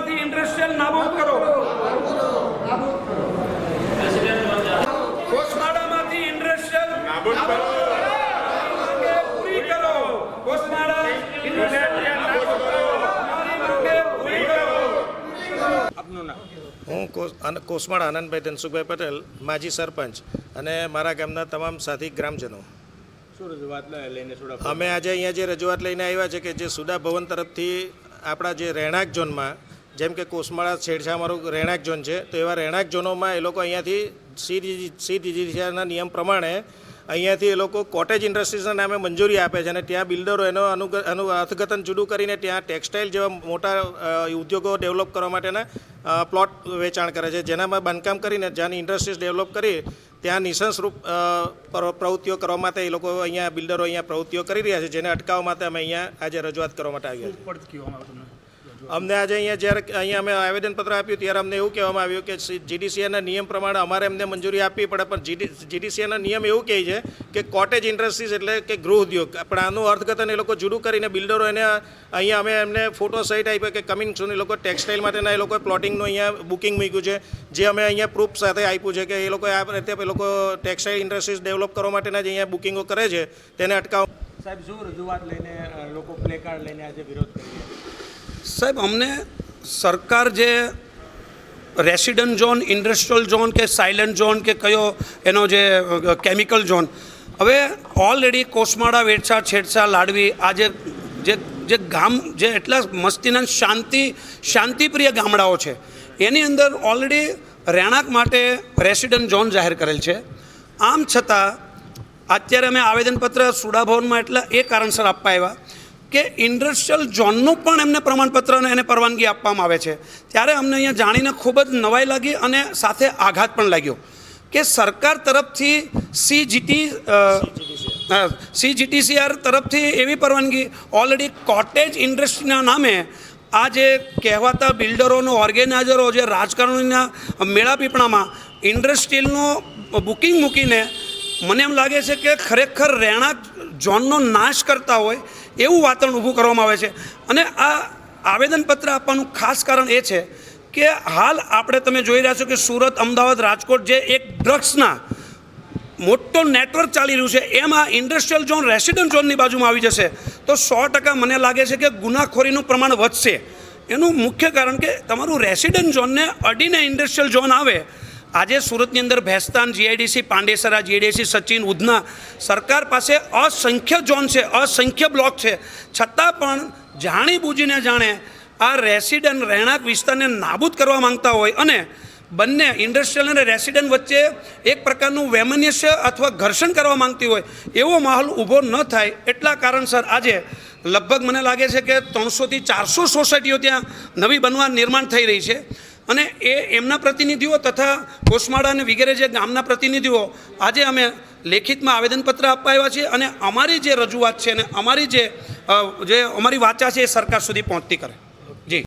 કોસમાળામાંથી industrial નાબૂદ કરો. કોસમાડામાંથી industrial નાબૂદ કરો. પૂરી કરો. કોસમાળા ઇન્ડસ્ટ્રીયલ નાબૂદ કરો. અમારી માંગે પૂરી કરો. હું કોસમાળ આનંદભાઈ ધનસુખભાઈ પટેલ માજી સરપંચ અને મારા ગામના તમામ સાથી ગ્રામજનો. શું રજૂઆત લઈને થોડા અમે આજે અહીંયા જે રજૂઆત લઈને આવ્યા છે કે જે સુડા ભવન તરફથી આપણા જે રહેણાંક ઝોનમાં જેમ કે કોસમાળા છેડછા અમારું રહેણાંક ઝોન છે, તો એવા રહેણાંક ઝોનોમાં એ લોકો અહીંયાથી સી સી ડીજીસીઆરના નિયમ પ્રમાણે અહીંયાથી એ લોકો કોટેજ ઇન્ડસ્ટ્રીઝના નામે મંજૂરી આપે છે અને ત્યાં બિલ્ડરો એનો અનુ, અર્થઘટન જુદું કરીને ત્યાં ટેક્સટાઇલ જેવા મોટા ઉદ્યોગો ડેવલપ કરવા માટેના પ્લોટ વેચાણ કરે છે. જેનામાં બાંધકામ કરીને જ્યાંની ઇન્ડસ્ટ્રીઝ ડેવલપ કરી, ત્યાં નિશંસરૂપ પ્રવૃત્તિઓ કરવા માટે એ લોકો અહીંયા બિલ્ડરો અહીંયા પ્રવૃત્તિઓ કરી રહ્યા છે, જેને અટકાવવા માટે અમે અહીંયા આજે રજૂઆત કરવા માટે આવ્યા છીએ. અમને આજે અહીંયા જ્યારે અહીંયા અમે આવેદનપત્ર આપ્યું ત્યારે અમને એવું કહેવામાં આવ્યું કે જીડીસીએના નિયમ પ્રમાણે અમારે એમને મંજૂરી આપવી પડે, પણ જીડી જીડીસીએના નિયમ એવું કહે છે કે કોટેજ ઇન્ડસ્ટ્રીઝ એટલે કે ગૃહ ઉદ્યોગ પણ આનું અર્થઘટન એ લોકો જુદું કરીને બિલ્ડરો એને અહીંયા અમે એમને ફોટો સહિત આપ્યો કે કમિંગ સૂન એ લોકો ટેક્સટાઇલ માટેના એ લોકોએ પ્લોટિંગનું અહીંયા બુકિંગ મૂક્યું છે જે અમે અહીંયા પ્રૂફ સાથે આપ્યું છે કે એ લોકો આ રીતે એ લોકો ટેક્સટાઇલ ઇન્ડસ્ટ્રીઝ ડેવલપ કરવા માટેના જે અહીંયા બુકિંગો કરે છે, તેને અટકાવ સાહેબ, શું રજૂઆત લઈને લોકો પ્લે કાર્ડ લઈને આજે વિરોધ કરી છે? સાહેબ, અમને સરકાર જે રેસિડન્ટ ઝોન, ઇન્ડસ્ટ્રીયલ ઝોન કે સાયલન્ટ ઝોન કે કયો એનો જે કેમિકલ ઝોન, હવે ઓલરેડી કોસમાળા, વેડછા, છેડછા, લાડવી, આ જે જે જે ગામ, જે એટલા મસ્તીના શાંતિ, શાંતિપ્રિય ગામડાઓ છે, એની અંદર ઓલરેડી રહેણાંક માટે રેસિડન્ટ ઝોન જાહેર કરેલ છે. આમ છતાં, અત્યારે અમે આવેદનપત્ર સુડાભવનમાં એટલા એ કારણસર આપવા આવ્યા કે ઇન્ડસ્ટ્રીયલ ઝોનનું પણ એમને પ્રમાણપત્ર અને એને પરવાનગી આપવામાં આવે છે. ત્યારે અમને અહીંયા જાણીને ખૂબ જ નવાઈ લાગી અને સાથે આઘાત પણ લાગ્યો કે સરકાર તરફથી સીજીટી સીજીટીસીઆર તરફથી એવી પરવાનગી ઓલરેડી કોટેજ ઇન્ડસ્ટ્રીના નામે આ જે કહેવાતા બિલ્ડરોનો ઓર્ગેનાઇઝરો જે રાજકારણીના મેળાપીપણામાં ઇન્ડસ્ટ્રીયલનું બુકિંગ મૂકીને મને એમ લાગે છે કે ખરેખર રહેણાંક ઝોનનો નાશ કરતા હોય એવું વાતાવરણ ઊભું કરવામાં આવે છે. અને આ આવેદનપત્ર આપવાનું ખાસ કારણ એ છે કે હાલ આપણે તમે જોઈ રહ્યા છો કે સુરત, અમદાવાદ, રાજકોટ જે એક ડ્રગ્સના મોટો નેટવર્ક ચાલી રહ્યું છે, એમાં ઇન્ડસ્ટ્રીયલ ઝોન, રેસિડન્ટ ઝોનની બાજુમાં આવી જશે. તો સો ટકા મને લાગે છે કે ગુનાખોરીનું પ્રમાણ વધશે. એનું મુખ્ય કારણ કે તમારું રેસિડન્ટ ઝોનને અડીને ઇન્ડસ્ટ્રીયલ ઝોન આવે આજે સુરતની અંદર ભેસ્તાન જીઆઈડીસી, પાંડેસરા જીઆઈડીસી, સચિન ઉધના સરકાર પાસે અસંખ્ય ઝોન છે, અસંખ્ય બ્લોક છે. છતાં પણ જાણી બૂજીને જાણે આ રેસિડન્ટ રહેણાંક વિસ્તારને નાબૂદ કરવા માંગતા હોય અને બંને ઇન્ડસ્ટ્રીયલ અને રેસિડન્ટ વચ્ચે એક પ્રકારનું વેમનસ્ય અથવા ઘર્ષણ કરવા માંગતી હોય એવો માહોલ ઊભો ન થાય એટલા કારણસર આજે લગભગ મને લાગે છે કે ત્રણસોથી ચારસો સોસાયટીઓ ત્યાં નવી બનવા નિર્માણ થઈ રહી છે. અને એ એમના પ્રતિનિધિઓ તથા કોસમાળા અને વગેરે જે ગામના પ્રતિનિધિઓ આજે અમે લેખિતમાં આવેદનપત્ર આપવા આવ્યા છીએ અને અમારી જે રજૂઆત છે અને અમારી જે જે અમારી વાચા છે એ સરકાર સુધી પહોંચતી કરે.